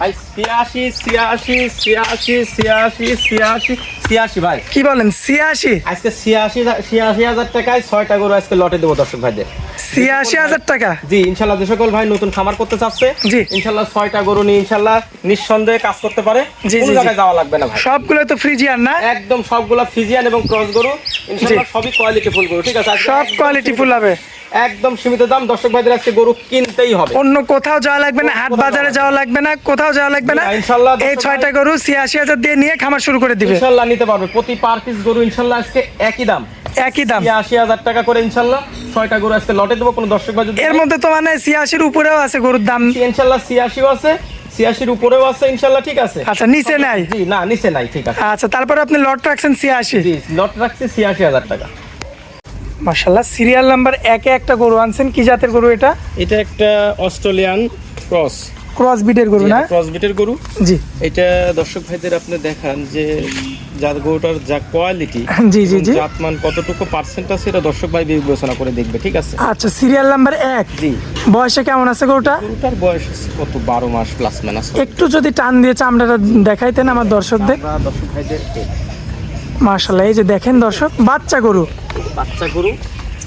ভাই ছিয়াশি ছিয়াশি ছিয়াশি ছিয়াশি ছিয়াশি ছিয়াশি ভাই। কি বলেন ছিয়াশি? আজকে ছিয়াশি ছিয়াশি হাজার টাকায় ছয়টা গরু আজকে লটে দেবো দর্শক ভাইদের। ছিয়াশি হাজার টাকা? জি ইনশাল্লাহ যে সকল ভাই নতুন খামার করতে চাচ্ছে জি। ইনশাল্লাহ ছয়টা গরু নিয়ে ইনশাল্লাহ নিঃসন্দেহে কাজ করতে পারে। জি। জায়গায় যাওয়া লাগবে না ভাই। সবগুলো তো ফ্রিজিয়ান না? একদম সবগুলা ফিজিয়ান এবং ক্রস গরু। ইনশাল্লাহ সবই কোয়ালিটি ফুল গরু ঠিক আছে? সব কোয়ালিটি ফুল হবে। একদম সীমিত দাম। দর্শক ভাইদের আজকে গরু কিনতেই হবে। অন্য কোথাও যাওয়া লাগবে না হাট বাজারে যাওয়া লাগবে না কোথাও যাওয়া লাগবে না। ইনশাল্লাহ এই ছয়টা গরু ছিয়াশি হাজার দিয়ে নিয়ে খামার শুরু করে দিবে। ইনশাল্লাহ নিতে পারবে। প্রতি পার পিস গরু ইনশাল্লাহ আজকে একই দাম। একই দাম। ছিয়াশি হাজার টাকা করে ইনশাল্লাহ ছয়টা গরু আজকে লটে দেবো কোনো দর্শক ভাই যদি এর মধ্যে তো মানে ছিয়াশির উপরেও আছে গরুর দাম। ইনশাল্লাহ ছিয়াশিও আছে ছিয়াশির উপরেও আছে ইনশাল্লাহ ঠিক আছে। আচ্ছা নিচে নাই? জি না নিচে নাই ঠিক আছে। আচ্ছা তারপরে আপনি লট রাখছেন ছিয়াশি। জি লট রাখছি ছিয়াশি হাজার টাকা। মাসাল্লাহ সিরিয়াল নাম্বার একে একটা গরু আনছেন কি জাতের গরু এটা? এটা একটা অস্ট্রেলিয়ান ক্রস। ক্রস বিটের গরু না? ক্রস বিটের গরু। জি। এটা দর্শক ভাইদের আপনি দেখান যে যার গরুটার যা কোয়ালিটি জি, জি, জি। জাতমান কতটুকু পার্সেন্ট আছে এটা দর্শক ভাই বিবেচনা করে দেখবে ঠিক আছে? আচ্ছা সিরিয়াল নাম্বার এক। জি। বয়সে কেমন আছে গরুটা? গরুটার বয়স কত বারো মাস প্লাস মাইনাস একটু যদি টান দিয়ে চামড়াটা দেখাইতেন আমার দর্শকদের। দর্শক ভাইদের মাশাল্লাহ এই যে দেখেন দর্শক বাচ্চা গরু। বাচ্চা গরু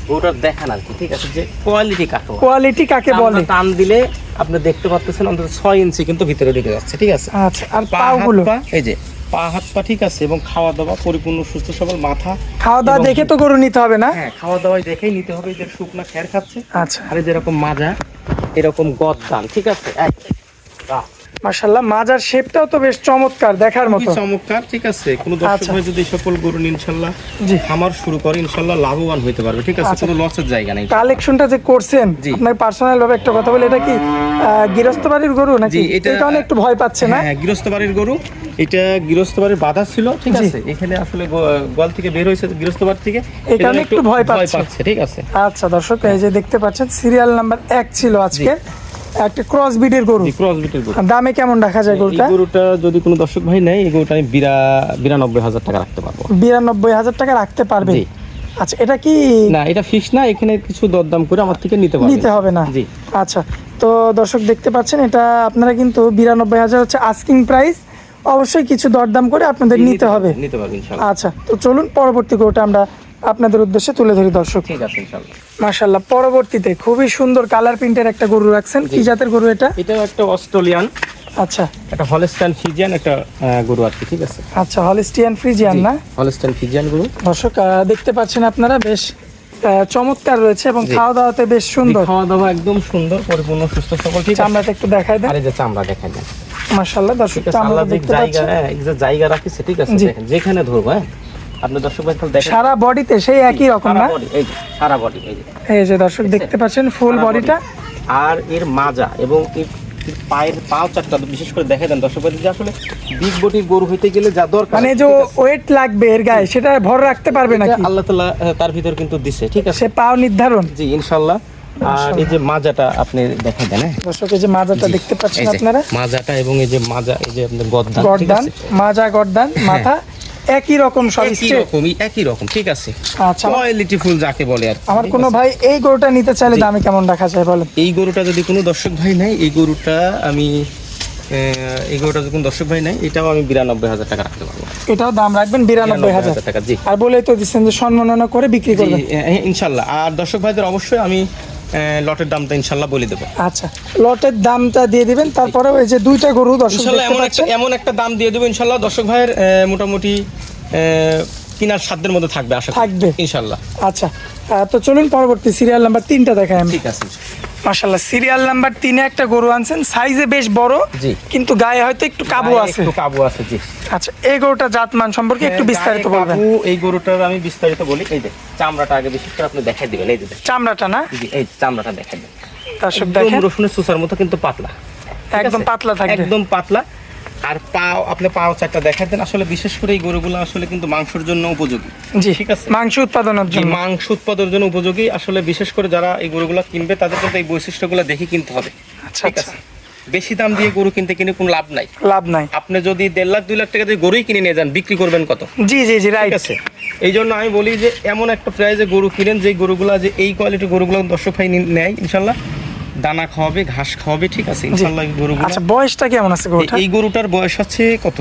গরুটার দেখান আর কি ঠিক আছে? যে কোয়ালিটি কাকে কোয়ালিটি কাকে বলে? টান দিলে আপনি দেখতে পাচ্ছেন অন্তত ছয় ইঞ্চি কিন্তু ভিতরে ঢুকে যাচ্ছে ঠিক আছে? আচ্ছা আর পা পাগুলো? এই যে পা হাত পা ঠিক আছে এবং খাওয়া দাওয়া পরিপূর্ণ সুস্থ সবল মাথা খাওয়া দাওয়া দেখে তো গরু নিতে হবে না? হ্যাঁ খাওয়া দাওয়ায় দেখেই নিতে হবে যে শুকনা খ্যার খাচ্ছে। আচ্ছা। আর যেরকম মাজা এরকম গদ্দান ঠিক আছে? এক মাজার শেপটাও তো বেশ চমৎকার দেখার মতো। চমৎকার ঠিক আছে। কোন দর্শক আচ্ছা। ভাই যদি সকল গরু ইনশাল্লাহ জি। খামার শুরু করে ইনশাল্লাহ লাভবান হইতে পারবে ঠিক আছে? আচ্ছা। কোনো লসের জায়গা নেই। কালেকশনটা যে করছেন। আপনার পার্সোনাল ভাবে একটা কথা বলে এটা কি গৃহস্থ বাড়ির গরু নাকি? এটা- কারণে একটু ভয় পাচ্ছে না? হ্যাঁ গৃহস্থ বাড়ির গরু। এটা গৃহস্থ বাড়ির বাধা ছিল ঠিক আছে? এখানে আসলে গ- গোয়াল থেকে বের হয়েছে গৃহস্থ বাড়ি থেকে। এই কারণে একটু ভয় পাচ্ছে। ঠিক আছে? আচ্ছা দর্শক এই যে দেখতে পাচ্ছেন সিরিয়াল নাম্বার এক ছিল আজকে। একটা ক্রস বিডের গরু। ক্রস বিটের গরু। দামে কেমন রাখা যায় এই গরুটা? গরুটা যদি কোনো দর্শক ভাই নেয় এই গরুটা আমি বিরা বিরানব্বই হাজার টাকা রাখতে পারব। বিরানব্বই হাজার টাকা রাখতে পারবে? জি। আচ্ছা এটা কি না এটা ফিক্স না এখানে কিছু দরদাম করে আমার থেকে নিতে পারবে। নিতে হবে না? জি। আচ্ছা তো দর্শক দেখতে পাচ্ছেন এটা আপনারা কিন্তু বিরানব্বই হাজার হচ্ছে আস্কিং প্রাইস অবশ্যই কিছু দরদাম করে আপনাদের নিতে হবে। নিতে পারবে ইনশাল্লাহ। আচ্ছা তো চলুন পরবর্তী গরুটা আমরা আপনাদের উদ্দেশ্যে তুলে ধরি দর্শক। ঠিক আছে মাশাল্লাহ পরবর্তীতে খুবই সুন্দর কালার প্রিন্টের একটা গরু রাখছেন। কি জাতের গরু এটা? এটাও একটা অস্ট্রেলিয়ান। আচ্ছা। একটা হলস্টাইন ফিজিয়ান একটা গরু আর কি ঠিক আছে? আচ্ছা হলিস্টিয়ান ফ্রিজিয়ান না? হলস্টাইন ফিজিয়ান গরু। দর্শক দেখতে পাচ্ছেন আপনারা বেশ চমৎকার রয়েছে এবং খাওয়া দাওয়াতে বেশ সুন্দর। খাওয়া দাওয়া একদম সুন্দর পরিপূর্ণ সুস্থ সবল ঠিক আছে? চামড়াটা একটু দেখাই দেন। আর যে চামড়া দেখাই যায় মাশাল্লাহ দর্শক চামড়া দেখতে জায়গা পাচ্ছেন। হ্যাঁ যে জায়গা রাখিছে ঠিক আছে? দেখেন যেখানে ধরবো হ্যাঁ? আপনি দর্শক ভাই তাহলে দেখেন। সারা বডিতে সেই একই রকম না? এই যে সারা বডি এই যে। এই যে দর্শক দেখতে পাচ্ছেন ফুল বডিটা। আর এর মাজা এবং এর পায়ের পাও চারটা বিশেষ করে দেখা দেন দর্শক ভাই যে আসলে বিগ বডির গরু হইতে গেলে যা দরকার মানে যে ওয়েট লাগবে এর গায়ে সেটা ভর রাখতে পারবে নাকি? আল্লাহ তাআলা তার ভিতর কিন্তু দিছে ঠিক আছে। সে পাও নির্ধারণ। জি ইনশাল্লাহ আর এই যে মাজাটা আপনি দেখা দেন হ্যাঁ? দর্শক এই যে মাজাটা দেখতে পাচ্ছেন আপনারা? মাজাটা এবং এই যে মাজা এই যে আপনার গদ্দান ঠিক গর্দান মাজা গর্দান মাথা। একই রকম সব একই রকমই একই রকম ঠিক আছে। আচ্ছা কোয়ালিটি ফুল যাকে বলে আর আমার কোনো ভাই এই গরুটা নিতে চাইলে দামে কেমন রাখা যায় বলেন? এই গরুটা যদি কোনো দর্শক ভাই নাই এই গরুটা আমি এই গরুটা যদি কোনো দর্শক ভাই নাই এটাও আমি বিরানব্বই হাজার টাকা রাখতে পারব। এটাও দাম রাখবেন বিরানব্বই হাজার। টাকা জি। আর বলেই তো দিচ্ছেন যে সম্মাননা করে বিক্রি করবেন। ইনশাল্লাহ। আর দর্শক ভাইদের অবশ্যই আমি লটের দামটা ইনশাল্লাহ বলে দেবো। আচ্ছা লটের দামটা দিয়ে দিবেন তারপরে ওই যে দুইটা গরু দর্শক এমন একটা এমন একটা দাম দিয়ে দেবো ইনশাল্লাহ। দর্শক ভাইয়ের মোটামুটি কিনার সাধ্যের মধ্যে থাকবে আশা থাকবে। ইনশাল্লাহ আচ্ছা তো চলুন পরবর্তী সিরিয়াল নাম্বার তিনটা দেখাই আমি। ঠিক আছে মাশাল্লাহ সিরিয়াল নাম্বার তিনে একটা গরু আনছেন সাইজে বেশ বড় জি। কিন্তু গায়ে হয়তো একটু কাবু আছে। একটু কাবু আছে জি। আচ্ছা এই গরুটা জাতমান সম্পর্কে একটু গায়ে বিস্তারিত বলবেন। এই গরুটার আমি বিস্তারিত বলি। এই যে চামড়াটা আগে বিশেষ করে আপনি দেখাই দিবেন এই যে চামড়াটা না? জি এই চামড়াটা দেখাই দেবেন দর্শক দেখেন। রসুনের সুসার মতো কিন্তু পাতলা। একদম পাতলা থাকবে। একদম পাতলা। আর পাও আপনি পাও চারটা দেখাই দেন। আসলে বিশেষ করে এই গরুগুলো আসলে কিন্তু মাংসের জন্য উপযোগী। জি ঠিক আছে। মাংস উৎপাদনের জন্য। মাংস উৎপাদনের জন্য উপযোগী। আসলে বিশেষ করে যারা এই গরুগুলো কিনবে তাদের কিন্তু এই বৈশিষ্ট্যগুলো দেখে কিনতে হবে। আচ্ছা ঠিক আচ্ছা। আছে? বেশি দাম দিয়ে গরু কিনতে কিনে কোনো লাভ নাই। লাভ নাই। আপনি যদি দেড় লাখ দুই লাখ টাকা দিয়ে গরুই কিনে নিয়ে যান বিক্রি করবেন কত? জি জি জি রাইট আছে? এই জন্য আমি বলি যে এমন একটা প্রাইজে গরু কিনেন যে গরুগুলা যে এই কোয়ালিটির গরুগুলো দর্শক ভাই নেয় ইনশাল্লাহ। দানা খাওয়াবে ঘাস খাওয়াবে ঠিক আছে ইনশাআল্লাহ গরুগুলো। আচ্ছা বয়সটা কেমন আছে গরুটা এই গরুটার বয়স হচ্ছে কত?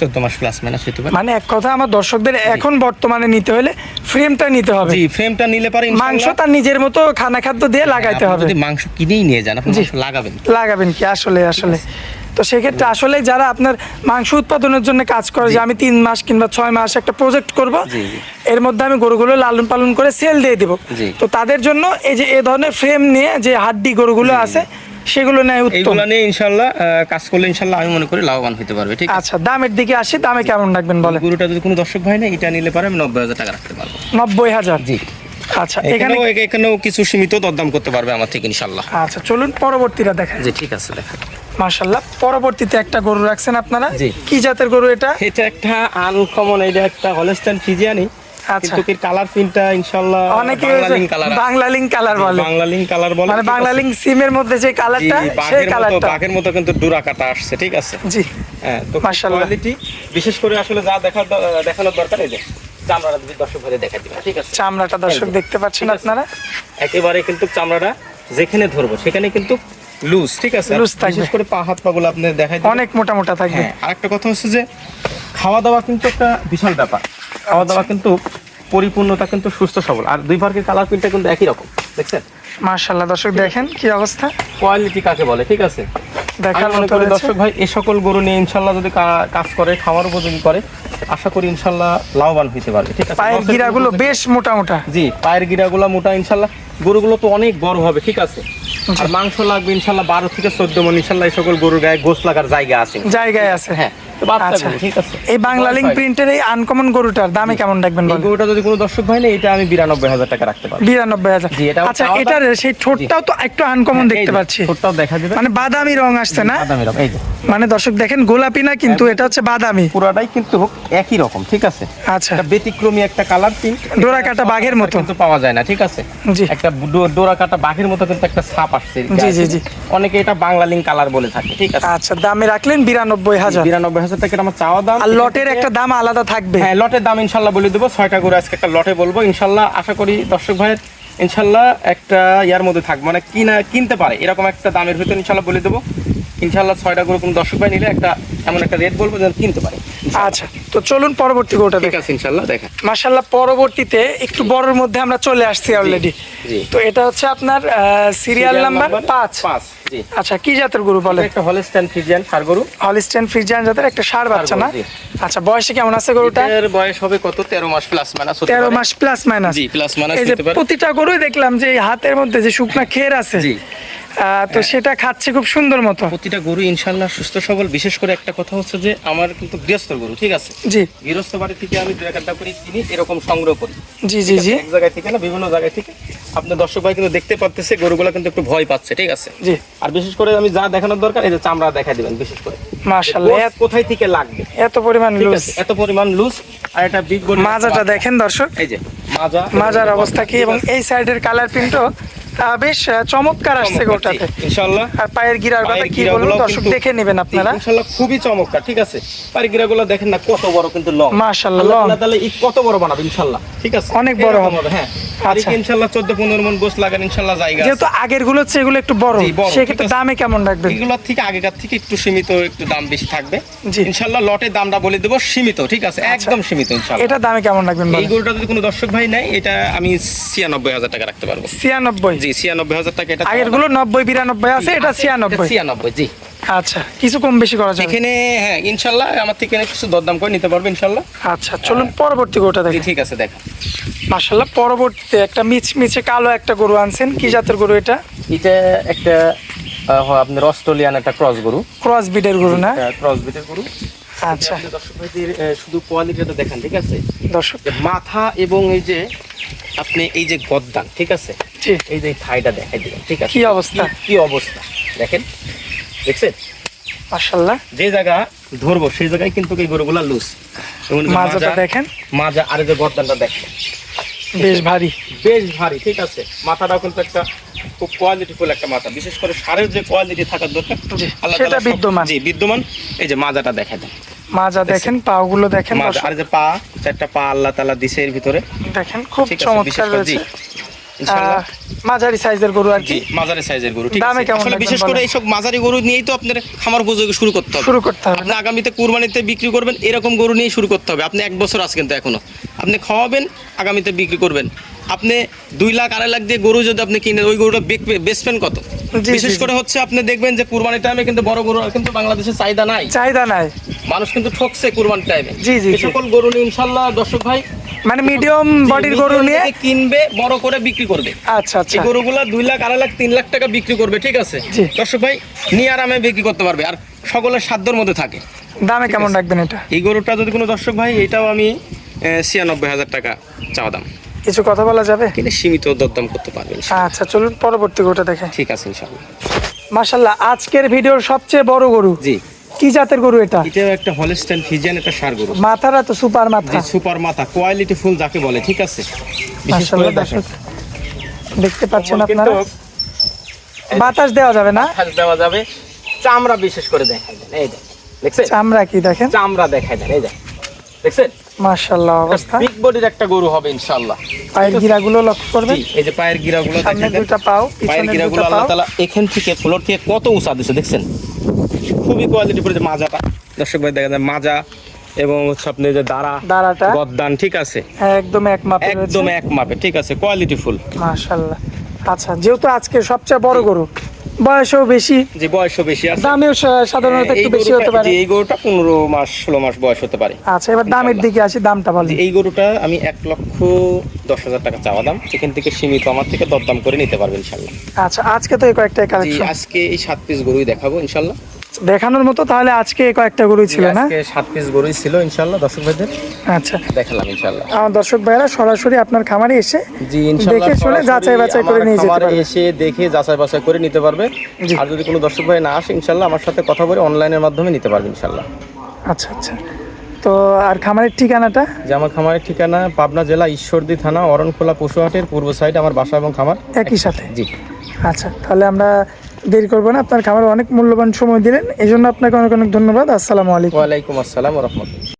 চোদ্দ মাস প্লাস মাইনাস হতে পারে। মানে এক কথা আমার দর্শকদের এখন বর্তমানে নিতে হলে ফ্রেমটা নিতে হবে। জি ফ্রেমটা নিলে পারে মাংস তার নিজের মতো খানা খাদ্য দিয়ে লাগাইতে হবে। যদি মাংস কিনেই নিয়ে যান আপনি লাগাবেন। লাগাবেন কি? আসলে আসলে। তো সেক্ষেত্রে আসলে যারা আপনার মাংস উৎপাদনের জন্য কাজ করে যে আমি তিন মাস কিংবা ছয় মাস একটা প্রজেক্ট করব। এর মধ্যে আমি গরুগুলো লালন পালন করে সেল দিয়ে দিব। তো তাদের জন্য এই যে এ ধরনের ফ্রেম নিয়ে যে হাড্ডি গরুগুলো আছে সেগুলো নেয় উত্তম। নিয়ে ইনশাল্লাহ কাজ করলে ইনশাল্লাহ আমি মনে করি লাভবান হতে পারবে ঠিক আছে? আচ্ছা দামের দিকে আসি দামে কেমন রাখবেন বলেন? গরুটা যদি কোনো দর্শক ভাই না এটা নিলে পারে আমি নব্বই হাজার টাকা রাখতে পারব। নব্বই হাজার? জি। আচ্ছা এখানে এখানেও এখানেও কিছু সীমিত দরদাম করতে পারবে আমার থেকে ইনশাল্লাহ আচ্ছা চলুন পরবর্তীটা দেখেন জি ঠিক আছে দেখা মাশাল্লাহ পরবর্তীতে একটা গরু রাখছেন আপনারা? কি জাতের গরু এটা? এটা একটা আনকমন এটা একটা হলস্টাইন ফিজিয়ানি আচ্ছা। কিন্তু এর কালার প্রিন্টটা ইনশাল্লাহ অনেকে Bangla link colour Bangla link colour বলে বাংলা। লিঙ্ক কালার বলে মানে বাংলা লিঙ্ক সিমের মধ্যে যে কালারটা সেই কালারটা বাঘের মতো কিন্তু ডোরা কাটা আসছে ঠিক আছে? জি। হ্যাঁ তো মাশাআল্লাহ। কোয়ালিটি বিশেষ করে আসলে যা দেখানোর দরকার এই যে চামড়াটা দর্শক ভাই দেখা দিবেন ঠিক আছে? চামড়াটা দর্শক দেখতে পাচ্ছেন আপনারা? একেবারে কিন্তু চামড়াটা যেখানে ধরবো সেখানে কিন্তু লুজ ঠিক আছে? আর Loose থাকবে। বিশেষ করে পা হাত পাগুলো আপনি দেখাই। অনেক মোটা মোটা থাকবে। হ্যাঁ আরেকটা কথা হচ্ছে যে খাওয়া দাওয়া কিন্তু একটা বিশাল ব্যাপার। খাওয়া দাওয়া কিন্তু পরিপূর্ণতা কিন্তু সুস্থ সবল। আর দুই পার্কের কালার প্রিন্টটা কিন্তু একই রকম। দেখছেন? মাশাল্লাহ দর্শক দেখেন কি অবস্থা? কোয়ালিটি কাকে বলে ঠিক আছে? দেখার মনে করি। দর্শক ভাই এই সকল গরু নিয়ে ইনশাল্লাহ যদি কাজ করে খাওয়ার উপযোগী করে আশা করি ইনশাল্লাহ লাভবান হতে পারবে ঠিক আছে? পায়ের গিরাগুলো বেশ মোটা মোটা জি পায়ের গিরাগুলো মোটা ইনশাল্লাহ গরুগুলো তো অনেক বড় হবে ঠিক আছে? আর মাংস লাগবে ইনশাল্লাহ বারো থেকে চোদ্দ মন। ইনশাল্লাহ এই সকল গরুর গায়ে গোস লাগার জায়গা আছে। জায়গায় আছে। হ্যাঁ। আচ্ছা ঠিক আছে। এই বাংলা লিঙ্ক প্রিন্টের এই আনকমন গরুটার দামে কেমন রাখবেন এই গরুটা যদি কোনো দর্শক ভাই না এটা আমি বিরানব্বই হাজার টাকা রাখতে পারব। বিরানব্বই হাজার। আচ্ছা এটার সেই ঠোঁটটাও তো একটু আনকমন দেখতে পাচ্ছি। ঠোঁটটাও দেখা যাবে। মানে বাদামি রং আসছে না? বাদামি রকম, এই মানে দর্শক দেখেন গোলাপি না কিন্তু এটা হচ্ছে বাদামি। পুরাটাই কিন্তু হোক একই রকম ঠিক আছে? আচ্ছা। ব্যতিক্রমী একটা কালার প্রিন্ট ডোরা কাটা বাঘের মতো। কিন্তু পাওয়া যায় না ঠিক আছে? জি। একটা ডোরা কাটা বাঘের মতো কিন্তু একটা ছাপ আসছে। জি, জি, জি। অনেকে এটা বাংলা লিঙ্ক কালার বলে থাকে ঠিক আছে? আচ্ছা দামে রাখলেন বিরানব্বই হাজার। বিরানব্বই হাজার টাকা আমার চাওয়া দাম। আর লটের একটা দাম আলাদা থাকবে। হ্যাঁ লটের দাম ইনশাল্লাহ বলে দেবো। ছয়টা করে আজকে একটা লটে বলব। ইনশাল্লাহ আশা করি দর্শক ভাইয়ের ইনশাল্লাহ একটা ইয়ার মধ্যে থাকবে। মানে কিনা কিনতে পারে। এরকম একটা দামের ভিতরে ইনশাল্লাহ বলে দেবো। ইনশাল্লাহ ছয়টা করে কোনো দর্শক ভাই নিলে একটা এমন একটা রেট বলব যেন কিনতে পারে। আচ্ছা তো চলুন পরবর্তী ঠিক দেখে। আছে ইনশাল্লাহ দেখা। মাশাল্লাহ পরবর্তীতে একটু বড়র মধ্যে আমরা চলে আসছি অলরেডি তো এটা হচ্ছে আপনার সিরিয়াল নাম্বার পাঁচ। পাঁচ জি। আচ্ছা কি জাতের গরু বলে একটা হলস্টাইন ফিজিয়ান সার গরু। হলিস্টেন ফ্রিজিয়ান জাতের একটা সার বাচ্চা না? আচ্ছা বয়সে কেমন আছে গরুটা? এর বয়স হবে কত? তেরো মাস প্লাস মাইনাস তেরো মাস plus minus G plus minus এই যে প্রতিটা গরুই দেখলাম যে হাতের মধ্যে যে শুকনা খের আছে জি। তো সেটা খাচ্ছে খুব সুন্দর মতো। প্রতিটা গরু ইনশাল্লাহ সুস্থ সবল। বিশেষ করে একটা কথা হচ্ছে যে আমার কিন্তু গৃহস্থ গরু ঠিক আছে? জি। গৃহস্থ বাড়ি থেকে আমি দু একটা করে কিনি এরকম সংগ্রহ করি। জি জি জি। এক জায়গায় থেকে না বিভিন্ন জায়গায় থেকে। আপনার দর্শক ভাই কিন্তু দেখতে পাচ্তেছে গরুগুলো কিন্তু একটু ভয় পাচ্ছে ঠিক আছে? জি। আর বিশেষ করে আমি যা দেখানোর দরকার এই যে চামড়া দেখা দিবেন বিশেষ করে। মাশাল্লাহ গোস কোথায় থেকে লাগবে? এত পরিমাণ লুজ এত পরিমাণ লুজ আর এটা বিগ বডি মাজাটা দেখেন দর্শক। এই যে মাজা মাজার অবস্থা কি এবং এই সাইডের কালার প্রিন্টও বেশ চমৎকার আসছে গরুটাতে। ইনশাআল্লাহ। আর পায়ের গিরার কথা কি বলব দর্শক দেখে নেবেন আপনারা। ইনশাআল্লাহ খুবই চমৎকার ঠিক আছে? পায়ের গিরাগুলো দেখেন না কত বড় কিন্তু লং। মাশাআল্লাহ। তাআলা তাহলে ই কত বড় বানাবে ইনশাআল্লাহ ঠিক আছে? অনেক বড় হবে। হ্যাঁ। আচ্ছা। ইনশাআল্লাহ 14 15 মন গোস লাগান ইনশাআল্লাহ জায়গা যেহেতু আগেরগুলো হচ্ছে এগুলো একটু বড় সেক্ষেত্রে দামে কেমন রাখবেন? থেকে আগেকার থেকে একটু সীমিত একটু দাম বেশি থাকবে। জি। ইনশাআল্লাহ লটের দামটা বলে দেবো সীমিত ঠিক আছে? একদম সীমিত ইনশাআল্লাহ। এটা দামে কেমন রাখবেন এই গরুটা যদি কোনো দর্শক ভাই নেয় এটা আমি ছিয়ানব্বই হাজার টাকা রাখতে পারব। ছিয়ানব্বই। জি ছিয়ানব্বই হাজার টাকা এটা আগেরগুলো নব্বই বিরানব্বই আছে এটা ছিয়ানব্বই। ছিয়ানব্বই জি। আচ্ছা কিছু কম বেশি করা যাবে? এখানে হ্যাঁ ইনশাল্লাহ আমার থেকে কিছু দরদাম করে নিতে পারবে ইনশাল্লাহ। আচ্ছা চলুন পরবর্তী গরুটা দেখি। ঠিক আছে দেখা। মাশাল্লাহ পরবর্তীতে একটা মিচ মিচে কালো একটা গরু আনছেন। কি জাতের গরু এটা? এটা একটা আপনার অস্ট্রেলিয়ান একটা ক্রস গরু। ক্রস বিডের গরু না? ক্রস বিটের গরু। আচ্ছা। দর্শক ভাইদের শুধু কোয়ালিটিটা দেখান ঠিক আছে? দর্শক। মাথা এবং এই যে আপনি এই যে গদ্দান ঠিক আছে? এই যে থাইটা দেখাই দিলেন ঠিক আছে? কি অবস্থা? কি- অবস্থা? দেখেন দেখছেন? মাশাল্লাহ যে জায়গা ধরবো সেই জায়গায় কিন্তু এই গরুগুলা লুজ মাজাটা দেখেন। মাজা আর এই যে গদ্দানটা দেখেন। বেশ ভারী। বেশ ভারী ঠিক আছে। মাথাটাও কিন্তু একটা খুব কোয়ালিটি কোয়ালিটিফুল একটা মাথা। বিশেষ করে সারের যে কোয়ালিটি থাকার দরকার সেটা বিদ্যমান। জি বিদ্যমান। এই যে মাজাটা দেখা দেন মাজা দেখেন পাগুলো দেখেন আর যে পা চারটা পা আল্লাহ তালা দিছে এর ভিতরে। দেখেন খুব চমৎকার রয়েছে মাঝারি সাইজের গরু আর কি? মাঝারি সাইজের গরু ঠিক দামে আছে। কেমন আসলে বিশেষ করে এইসব মাঝারি গরু নিয়েই তো আপনার খামার উপযোগী শুরু করতে হবে। শুরু করতে হবে। আপনি আগামীতে কুরবানিতে বিক্রি করবেন এরকম গরু নিয়ে শুরু করতে হবে। আপনি এক বছর এখনও। আপনি খাওয়াবেন আগামীতে বিক্রি করবেন। আপনি দুই লাখ আড়াই লাখ দিয়ে গরু যদি আপনি কিনেন ওই গরুটা বেচবেন কত? বিশেষ করে হচ্ছে আপনি দেখবেন যে কুরবানির টাইমে কিন্তু বড় গরু কিন্তু বাংলাদেশে চাহিদা নাই। চাহিদা নাই। মানুষ কিন্তু ঠকছে কুরবান টাইমে জি, জি, সকল গরু নিয়ে ইনশাল্লাহ দর্শক ভাই মানে মিডিয়াম বডির গরু নিয়ে? কিনবে বড় করে বিক্রি করবে। আচ্ছা আচ্ছা। এই গরুগুলা দুই লাখ আড়াই লাখ তিন লাখ টাকা বিক্রি করবে ঠিক আছে? দর্শক ভাই নিয়ে আরামে বিক্রি করতে পারবে আর সকলের সাধ্যর মধ্যে থাকে। দামে কেমন রাখবেন এটা? এই গরুটা যদি কোনো দর্শক ভাই এটাও আমি ছিয়ানব্বই হাজার টাকা চাওয়া দাম। কিছু কথা বলা যাবে? কিন্তু সীমিত দরদাম করতে পারবেন আচ্ছা চলুন পরবর্তী গরুটা দেখে। ঠিক আছে ইনশাল্লাহ মাশাল্লাহ আজকের ভিডিওর সবচেয়ে বড় গরু। জি। কি জাতের গরু এটা? এটাও একটা হলস্টাইন ফিজিয়ান একটা সার গরু। মাথারা তো সুপার মাথা। সুপার মাথা। কোয়ালিটি ফুল যাকে বলে ঠিক আছে? বিশেষ করে দেখতে পাচ্ছেন আপনারা? বাতাস দেওয়া যাবে না? হাজ দেওয়া যাবে। চামড়া বিশেষ করে দেখাই দেন এই দেখ দেখছেন? চামড়া কি দেখেন? চামড়া দেখাই দেন এই দেখ দেখছেন? মাশাল্লাহ অবস্থা। বিগ বডির একটা গরু হবে ইনশাআল্লাহ। পায়ের গিরাগুলো লক্ষ্য করবেন। এই যে পায়ের গিরাগুলো দেখেন। দুইটা পাও পায়ের পিছনে দুইটা আল্লাহ তাআলা এখান থেকে ফ্লোর থেকে কত উঁচা দিছে দেখছেন? খুবই কোয়ালিটি যে মাজাটা। দর্শক ভাই দেখা যায় মাজা এবং হচ্ছে আপনি যে দাঁড়া দাঁড়াটা। গদ্দান ঠিক আছে? একদম এক মাপে একদম এক মাপে ঠিক আছে? Quality full. মাশাল্লাহ আচ্ছা যেহেতু আজকে সবচেয়ে বড় গরু বয়সও বেশি। যে বয়সও বেশি আছে। দামেও সাধারণত একটু বেশি হতে পারে। এই গরুটা পনেরো মাস ষোলো মাস বয়স হতে পারে। আচ্ছা এবার দামের দিকে আসি দামটা বলেন। যে এই গরুটা আমি এক লক্ষ দশ হাজার টাকা চাওয়া দাম। সেখান থেকে সীমিত আমার থেকে দরদাম করে নিতে পারবেন ইনশাল্লাহ আচ্ছা আজকে তো এই কয়েকটা কালেকশন আজকে এই সাত পিস গরুই দেখাবো ইনশাল্লাহ দেখানোর মতো তাহলে আজকে কয়েকটা গরুই ছিল না? আজকে সাত পিস গরুই ছিল ইনশাল্লাহ দর্শক ভাইদের। আচ্ছা। দেখালাম ইনশাল্লাহ আমার দর্শক ভাইরা সরাসরি আপনার খামারে এসে জি ইনশাল্লাহ দেখে শুনে যাচাই বাছাই করে নিয়ে যেতে পারবে। এসে দেখে যাচাই বাছাই করে নিতে পারবে। আর যদি কোনো দর্শক ভাই না আসে ইনশাল্লাহ আমার সাথে কথা বলে অনলাইনের মাধ্যমে নিতে পারবে ইনশাল্লাহ আচ্ছা আচ্ছা। তো আর খামারের ঠিকানাটা? যে আমার খামারের ঠিকানা পাবনা জেলা ঈশ্বরদী থানা অরণখোলা পশুহাটের পূর্ব সাইড আমার বাসা এবং খামার। একই সাথে? জি। আচ্ছা তাহলে আমরা দেরি করবেন আপনার খামারে অনেক মূল্যবান সময় দিলেন এই জন্য আপনাকে অনেক অনেক ধন্যবাদ, আসসালামু আলাইকুম। ওয়ালাইকুম আসসালাম রহমতুল্লাহ।